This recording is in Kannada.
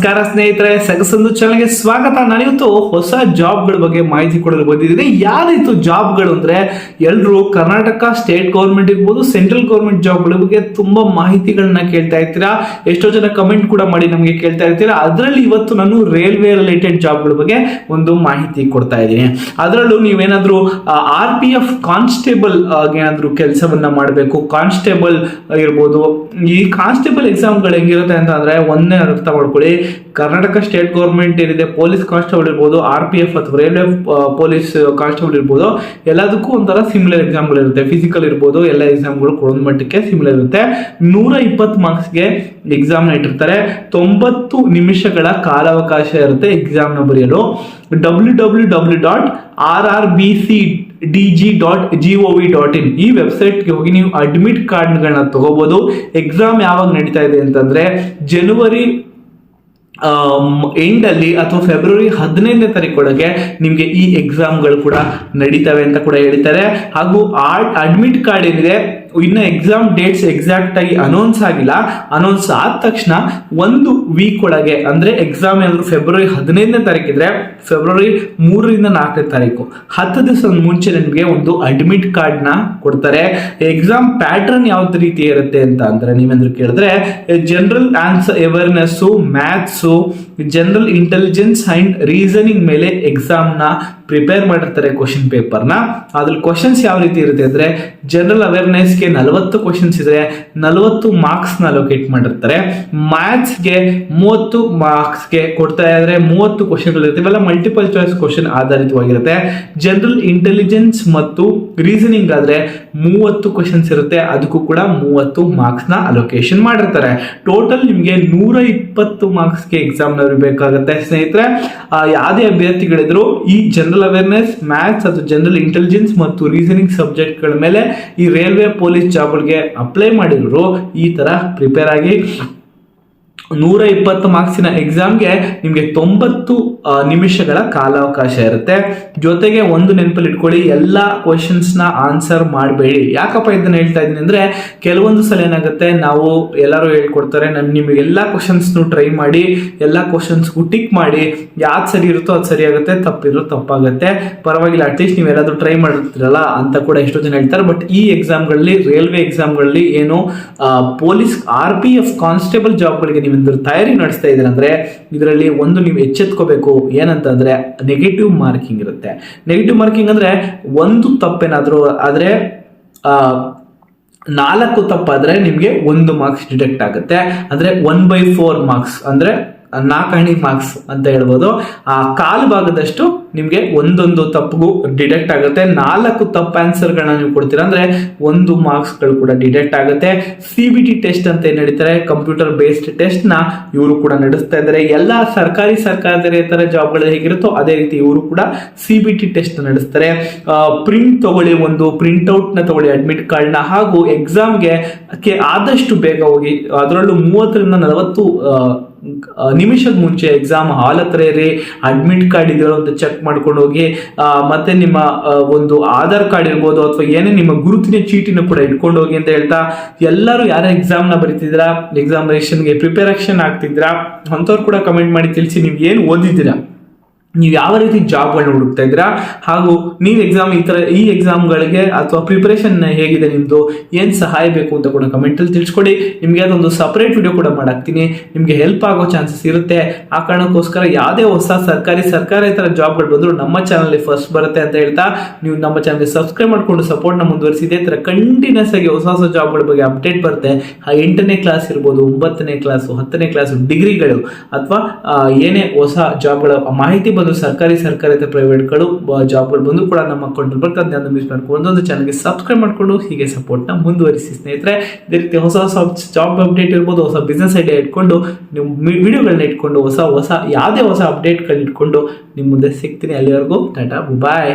ನಮಸ್ಕಾರ ಸ್ನೇಹಿತರೆ, ಸಗಸಂದು ಚಾನಲ್ಗೆ ಸ್ವಾಗತ. ನಾನಿವತ್ತು ಹೊಸ ಜಾಬ್ಗಳ ಬಗ್ಗೆ ಮಾಹಿತಿ ಕೊಡಲು ಬಂದಿದ್ದೀನಿ. ಯಾರಿತ್ತು ಜಾಬ್ಗಳು ಅಂದ್ರೆ ಎಲ್ಲರೂ ಕರ್ನಾಟಕ ಸ್ಟೇಟ್ ಗೌರ್ಮೆಂಟ್ ಇರ್ಬೋದು ಸೆಂಟ್ರಲ್ ಗೌರ್ಮೆಂಟ್ ಜಾಬ್ಗಳ ಬಗ್ಗೆ ತುಂಬಾ ಮಾಹಿತಿಗಳನ್ನ ಕೇಳ್ತಾ ಇರ್ತೀರಾ? ಎಷ್ಟೋ ಜನ ಕಮೆಂಟ್ ಕೂಡ ಮಾಡಿ ನಮಗೆ ಕೇಳ್ತಾ ಇರ್ತೀರಾ? ಅದರಲ್ಲಿ ಇವತ್ತು ನಾನು ರೈಲ್ವೆ ರಿಲೇಟೆಡ್ ಜಾಬ್ಗಳ ಬಗ್ಗೆ ಒಂದು ಮಾಹಿತಿ ಕೊಡ್ತಾ ಇದ್ದೀನಿ. ಅದರಲ್ಲೂ ನೀವೇನಾದ್ರೂ ಆರ್ ಪಿ ಎಫ್ ಕಾನ್ಸ್ಟೇಬಲ್ ಏನಾದ್ರೂ ಕೆಲಸವನ್ನ ಮಾಡಬೇಕು. ಕಾನ್ಸ್ಟೇಬಲ್ ಇರ್ಬೋದು. ಈ ಕಾನ್ಸ್ಟೇಬಲ್ ಎಕ್ಸಾಮ್ಗಳು ಹೆಂಗಿರುತ್ತೆ ಅಂತ ಅಂದ್ರೆ ಒಂದೇ ಅರ್ಥ ಮಾಡ್ಕೊಳ್ಳಿ. ಕರ್ನಾಟಕ ಸ್ಟೇಟ್ ಗೌರ್ಮೆಂಟ್ ಏನಿದೆ ಪೊಲೀಸ್ ಕಾನ್ಸ್ಟೇಬಲ್ ಇರ್ಬೋದು ಆರ್ ಪಿ ಎಫ್ ಅಥವಾ ರೈಲ್ವೆ ಪೊಲೀಸ್ ಕಾನ್ಸ್ಟೇಬಲ್ ಇರ್ಬೋದು, ಎಲ್ಲದಕ್ಕೂ ಒಂಥರ ಸಿಮಿಲರ್ ಎಕ್ಸಾಮ್ಗಳು ಇರುತ್ತೆ. ಫಿಸಿಕಲ್ ಇರ್ಬೋದು, ಎಲ್ಲ ಎಕ್ಸಾಮ್ಗಳು ಕೊಡೋದು ಮಟ್ಟಕ್ಕೆ ಸಿಮಿಲರ್ ಇರುತ್ತೆ. ನೂರ ಇಪ್ಪತ್ತು ಮಾರ್ಕ್ಸ್ಗೆ ಎಕ್ಸಾಮ್ನ ಇಟ್ಟಿರ್ತಾರೆ. ತೊಂಬತ್ತು ನಿಮಿಷಗಳ ಕಾಲಾವಕಾಶ ಇರುತ್ತೆ ಎಕ್ಸಾಮ್ನ ಬರೆಯಲು. W W W dot R R B C D G dot G O V dot in ಈ ವೆಬ್ಸೈಟ್ಗೆ ಹೋಗಿ ನೀವು ಅಡ್ಮಿಟ್ ಕಾರ್ಡ್ಗಳನ್ನ ತಗೋಬಹುದು ಎಕ್ಸಾಮ್ ಯಾವಾಗ ನಡೀತಾ ಇದೆ ಅಂತಂದ್ರೆ ಜನವರಿ ಎಂಡ್ ಅಲ್ಲಿ ಅಥವಾ ಫೆಬ್ರವರಿ ಹದಿನೈದನೇ ತಾರೀಕೊಳಗೆ ನಿಮಗೆ ಈ ಎಕ್ಸಾಮ್ಗಳು ಕೂಡ ನಡೀತವೆ ಅಂತ ಕೂಡ ಹೇಳ್ತಾರೆ ಹಾಗೂ ಆರ್ಟ್ ಅಡ್ಮಿಟ್ ಕಾರ್ಡ್ ಏನಿದೆ ಇನ್ನು ಎಕ್ಸಾಮ್ ಡೇಟ್ಸ್ ಎಕ್ಸಾಕ್ಟ್ ಆಗಿ ಅನೌನ್ಸ್ ಆಗಿಲ್ಲ. ಅನೌನ್ಸ್ ಆದ ತಕ್ಷಣ ಒಂದು ವೀಕ್ ಒಳಗೆ, ಅಂದ್ರೆ ಎಕ್ಸಾಮ್ ಏನಾದ್ರು ಫೆಬ್ರವರಿ ಹದಿನೈದನೇ ತಾರೀಕಿದ್ರೆ ಫೆಬ್ರವರಿ ಮೂರರಿಂದ ನಾಲ್ಕನೇ ತಾರೀಕು. ಹತ್ತು ದಿವಸ ಮುಂಚೆ ನಿಮಗೆ ಒಂದು ಅಡ್ಮಿಟ್ ಕಾರ್ಡ್ನ ಕೊಡ್ತಾರೆ. ಎಕ್ಸಾಮ್ ಪ್ಯಾಟರ್ನ್ ಯಾವ್ದು ರೀತಿ ಇರುತ್ತೆ ಅಂತ ಅಂದ್ರೆ ನೀವೇನಾದ್ರು ಕೇಳಿದ್ರೆ general answer awareness maths general intelligence and reasoning ಮೇಲೆ ಎಕ್ಸಾಮ್ನ ಪ್ರಿಪೇರ್ ಮಾಡಿರ್ತಾರೆ ಕ್ವಶನ್ ಪೇಪರ್ನ ಅದ್ರಲ್ಲಿ ಕ್ವಶನ್ಸ್ ಯಾವ ರೀತಿ ಇರುತ್ತೆ ಅಂದ್ರೆ ಜನರಲ್ ಅವೇರ್ನೆಸ್ಗೆ ನಲವತ್ತು ಕ್ವಶನ್ಸ್ ಇದ್ರೆ, ನಲವತ್ತು ಮಾರ್ಕ್ಸ್ನ ಅಲೋಕೇಟ್ ಮಾಡಿರ್ತಾರೆ. ಮ್ಯಾಥ್ಸ್ಗೆ ಮೂವತ್ತು ಮಾರ್ಕ್ಸ್ಗೆ ಕೊಡ್ತಾ ಇದ್ರೆ, ಮೂವತ್ತು ಕ್ವಶನ್ಗಳು ಇರುತ್ತೆ. ಇವೆಲ್ಲ ಮಲ್ಟಿಪಲ್ ಚಾಯ್ಸ್ ಕ್ವಶನ್ ಆಧಾರಿತವಾಗಿರುತ್ತೆ. ಜನರಲ್ ಇಂಟೆಲಿಜೆನ್ಸ್ ಮತ್ತು ರೀಸನಿಂಗ್ ಆದ್ರೆ ಮೂವತ್ತು ಕ್ವಶನ್ಸ್ ಇರುತ್ತೆ. ಅದಕ್ಕೂ ಕೂಡ ಮೂವತ್ತು ಮಾರ್ಕ್ಸ್ನ ಅಲೋಕೇಶನ್ ಮಾಡಿರ್ತಾರೆ. ಟೋಟಲ್ ನಿಮಗೆ ನೂರ ಇಪ್ಪತ್ತು ಮಾರ್ಕ್ಸ್ಗೆ ಎಕ್ಸಾಮ್ ಬೇಕಾಗುತ್ತೆ. ಸ್ನೇಹಿತರೆ ಯಾವುದೇ ಅಭ್ಯರ್ಥಿಗಳಿದ್ರು ಈ ಜನರಲ್ ಅವೇರ್ನೆಸ್ ಮ್ಯಾಥ್ಸ್ ಅಥವಾ ಜನರಲ್ ಇಂಟೆಲಿಜೆನ್ಸ್ ಮತ್ತು ರೀಸನಿಂಗ್ ಸಬ್ಜೆಕ್ಟ್ಗಳ ಮೇಲೆ ಈ ರೈಲ್ವೆ ಪೊಲೀಸ್ ಜಾಬ್ಗಳಿಗೆ ಅಪ್ಲೈ ಮಾಡಿದ್ರು ಈ ತರ ಪ್ರಿಪೇರ್ ಆಗಿ ನೂರ ಇಪ್ಪತ್ತು ಮಾರ್ಕ್ಸಿನ ಎಕ್ಸಾಮ್ಗೆ ನಿಮಗೆ ತೊಂಬತ್ತು ನಿಮಿಷಗಳ ಕಾಲಾವಕಾಶ ಇರುತ್ತೆ. ಜೊತೆಗೆ ಒಂದು ನೆನಪಲ್ಲಿ ಇಟ್ಕೊಳ್ಳಿ, ಎಲ್ಲ ಕ್ವಶನ್ಸ್ನ ಆನ್ಸರ್ ಮಾಡಬೇಡಿ. ಯಾಕಪ್ಪ ಇದನ್ನ ಹೇಳ್ತಾ ಇದ್ದೀನಿ ಅಂದರೆ, ಕೆಲವೊಂದು ಸಲ ಏನಾಗುತ್ತೆ, ನಾವು ಎಲ್ಲರೂ ಹೇಳ್ಕೊಡ್ತಾರೆ, ನಾನು ನಿಮಗೆ ಎಲ್ಲ ಕ್ವಶನ್ಸ್ನು ಟ್ರೈ ಮಾಡಿ, ಎಲ್ಲ ಕ್ವಶನ್ಸ್ಗೂ ಟಿಕ್ ಮಾಡಿ ಯಾವ್ದು ಸರಿ ಇರುತ್ತೋ ಅದು ಸರಿ ಆಗುತ್ತೆ ತಪ್ಪಿರೋ ತಪ್ಪಾಗುತ್ತೆ. ಪರವಾಗಿಲ್ಲ ಅಟ್ಲೀಸ್ಟ್ ನೀವು ಎಲ್ಲಾದರೂ ಟ್ರೈ ಮಾಡಿರ್ತೀರಲ್ಲ ಅಂತ ಕೂಡ ಎಷ್ಟೋ ಜನ ಹೇಳ್ತಾರೆ. ಬಟ್ ಈ ಎಕ್ಸಾಮ್ಗಳಲ್ಲಿ ರೈಲ್ವೆ ಎಕ್ಸಾಮ್ಗಳಲ್ಲಿ ಏನು police R P F constable ಜಾಬ್ಗಳಿಗೆ ನೀವು ಒಂದು ತಯಾರಿ ನಡೆಸ್ತಾ ಇದ್ದೀರ ಅಂದ್ರೆ ಇದರಲ್ಲಿ ಒಂದು ನೀವು ಎಚ್ಚೆತ್ಕೋಬೇಕು ಏನಂತಂದ್ರೆ ನೆಗೆಟಿವ್ ಮಾರ್ಕಿಂಗ್ ಇರುತ್ತೆ. ನೆಗೆಟಿವ್ ಮಾರ್ಕಿಂಗ್ ಅಂದ್ರೆ ಒಂದು ತಪ್ಪೇನಾದರೂ ಆದರೆ ನಾಲ್ಕು ತಪ್ಪಾದ್ರೆ ನಿಮಗೆ ಒಂದು ಮಾರ್ಕ್ಸ್ ಡಿಟೆಕ್ಟ್ ಆಗುತ್ತೆ. ಅಂದ್ರೆ ಒನ್ ಬೈ ಫೋರ್ ಮಾರ್ಕ್ಸ್ ಅಂದ್ರೆ ನಾಲ್ಕಣಿ ಮಾರ್ಕ್ಸ್ ಅಂತ ಹೇಳ್ಬೋದು. ಆ ಕಾಲು ಭಾಗದಷ್ಟು ನಿಮಗೆ ಒಂದೊಂದು ತಪ್ಪಿಗೂ ಡಿಡಕ್ಟ್ ಆಗುತ್ತೆ. ನಾಲ್ಕು ತಪ್ಪು ಆನ್ಸರ್ಗಳನ್ನ ನೀವು ಕೊಡ್ತೀರಾ ಅಂದ್ರೆ ಒಂದು ಮಾರ್ಕ್ಸ್ಗಳು ಕೂಡ ಡಿಡಕ್ಟ್ ಆಗುತ್ತೆ. ಸಿ ಬಿ ಟಿ ಟೆಸ್ಟ್ ಅಂತ ಏನು ನಡೀತಾರೆ ಕಂಪ್ಯೂಟರ್ ಬೇಸ್ಡ್ ಟೆಸ್ಟ್ನ ಇವರು ಕೂಡ ನಡೆಸ್ತಾ ಇದ್ದಾರೆ. ಎಲ್ಲ ಸರ್ಕಾರಿ ಸರ್ಕಾರದ ಜಾಬ್ಗಳು ಹೇಗಿರುತ್ತೋ ಅದೇ ರೀತಿ ಇವರು ಕೂಡ ಸಿ ಬಿ ಟಿ ಟೆಸ್ಟ್ ನಡೆಸ್ತಾರೆ. ಪ್ರಿಂಟ್ ತಗೊಳ್ಳಿ ಒಂದು ಪ್ರಿಂಟ್ ಔಟ್ನ ತಗೊಳ್ಳಿ ಅಡ್ಮಿಟ್ ಕಾರ್ಡ್ನ ಹಾಗೂ ಎಕ್ಸಾಮ್ಗೆ ಆದಷ್ಟು ಬೇಗ ಹೋಗಿ, ಅದರಲ್ಲೂ ಮೂವತ್ತರಿಂದ ನಲವತ್ತು ನಿಮಿಷದ ಮುಂಚೆ ಎಕ್ಸಾಮ್ ಹಾಲ್ ಹತ್ರ ಇರಿ ಅಡ್ಮಿಟ್ ಕಾರ್ಡ್ ಇದೆಯೋ ಅಂತ ಚೆಕ್ ಮಾಡ್ಕೊಂಡು ಹೋಗಿ ಮತ್ತೆ ನಿಮ್ಮ ಒಂದು ಆಧಾರ್ ಕಾರ್ಡ್ ಇರ್ಬೋದು ಅಥವಾ ಏನೇ ನಿಮ್ಮ ಗುರುತಿನ ಚೀಟಿನ ಕೂಡ ಇಟ್ಕೊಂಡು ಹೋಗಿ ಅಂತ ಹೇಳ್ತಾ, ಎಲ್ಲರೂ ಯಾರ ಎಕ್ಸಾಮ್ನ ನ ಬರೀತಿದ್ದೀರಾ? ಎಕ್ಸಾಮಿನೇಷನ್ಗೆ ಪ್ರಿಪೇರೇಷನ್ ಆಗ್ತಿದ್ರಾ ಅಂಥವ್ರು ಕೂಡ ಕಮೆಂಟ್ ಮಾಡಿ ತಿಳಿಸಿ, ನೀವು ಏನು ಓದಿದ್ದೀರಾ? ನೀವು ಯಾವ ರೀತಿ ಜಾಬ್ಗಳನ್ನ ಹುಡುಕ್ತಾ ಇದ್ದೀರಾ? ಹಾಗೂ ನೀವು ಎಕ್ಸಾಮ್ ಈ ಥರ ಈ ಎಕ್ಸಾಮ್ಗಳಿಗೆ ಅಥವಾ ಪ್ರಿಪ್ರೇಷನ್ ಹೇಗಿದೆ ನಿಮ್ಮದು ಏನು ಸಹಾಯ ಬೇಕು ಅಂತ ಕೂಡ ಕಮೆಂಟಲ್ಲಿ ತಿಳಿಸ್ಕೊಡಿ. ನಿಮಗೆ ಅದೊಂದು ಸಪ್ರೇಟ್ ವಿಡಿಯೋ ಕೂಡ ಮಾಡಾಕ್ತೀನಿ. ನಿಮಗೆ ಹೆಲ್ಪ್ ಆಗೋ ಚಾನ್ಸಸ್ ಇರುತ್ತೆ. ಆ ಕಾರಣಕ್ಕೋಸ್ಕರ ಯಾವುದೇ ಹೊಸ ಸರ್ಕಾರಿ, ಸರ್ಕಾರೇತರ ಜಾಬ್ಗಳು ಬಂದರೂ ನಮ್ಮ ಚಾನಲ್ಲಿ ಫಸ್ಟ್ ಬರುತ್ತೆ ಅಂತ ಹೇಳ್ತಾ, ನೀವು ನಮ್ಮ ಚಾನಲ್ಗೆ ಸಬ್ಸ್ಕ್ರೈಬ್ ಮಾಡ್ಕೊಂಡು ಸಪೋರ್ಟ್ನ ಮುಂದುವರಿಸಿ. ಇದೇ ಥರ ಕಂಟಿನ್ಯೂಸ್ ಆಗಿ ಹೊಸ ಹೊಸ ಜಾಬ್ಗಳ ಬಗ್ಗೆ ಅಪ್ಡೇಟ್ ಬರುತ್ತೆ. ಆ ಎಂಟನೇ ಕ್ಲಾಸ್ ಇರ್ಬೋದು, ಒಂಬತ್ತನೇ ಕ್ಲಾಸು ಹತ್ತನೇ ಕ್ಲಾಸು ಡಿಗ್ರಿಗಳು ಅಥವಾ ಏನೇ ಹೊಸ ಜಾಬ್ಗಳ ಮಾಹಿತಿ ಬಂದು ಸರ್ಕಾರಿ ಸರ್ಕಾರೇತರ ಪ್ರೈವೇಟ್ಗಳು ಜಾಬ್ಗಳು ಬಂದು ಕೂಡ ನಮ್ಮ ಅಕೌಂಟ್ ಬರ್ತದೆ ಅದನ್ನು ಮಿಸ್ ಮಾಡ್ಕೊಂಡು ಒಂದೊಂದು ಚಾನಲ್ಗೆ ಸಬ್ಸ್ಕ್ರೈಬ್ ಮಾಡ್ಕೊಂಡು ಹೀಗೆ ಸಪೋರ್ಟ್ನ ಮುಂದುವರಿಸಿ ಸ್ನೇಹಿತರೆ. ಇದೇ ರೀತಿ ಹೊಸ ಹೊಸ ಜಾಬ್ ಅಪ್ಡೇಟ್ ಇರ್ಬೋದು, ಹೊಸ ಬಿಸ್ನೆಸ್ ಐಡಿಯಾ ಇಟ್ಕೊಂಡು ನೀವು ವಿಡಿಯೋಗಳನ್ನ ಇಟ್ಕೊಂಡು, ಹೊಸ ಹೊಸ, ಯಾವುದೇ ಹೊಸ ಅಪ್ಡೇಟ್ಗಳನ್ನ ಇಟ್ಕೊಂಡು ನಿಮ್ಮ ಮುಂದೆ ಸಿಗ್ತೀನಿ ಅಲ್ಲಿವರೆಗೂ. ಟಾಟಾ ಬಾಯ್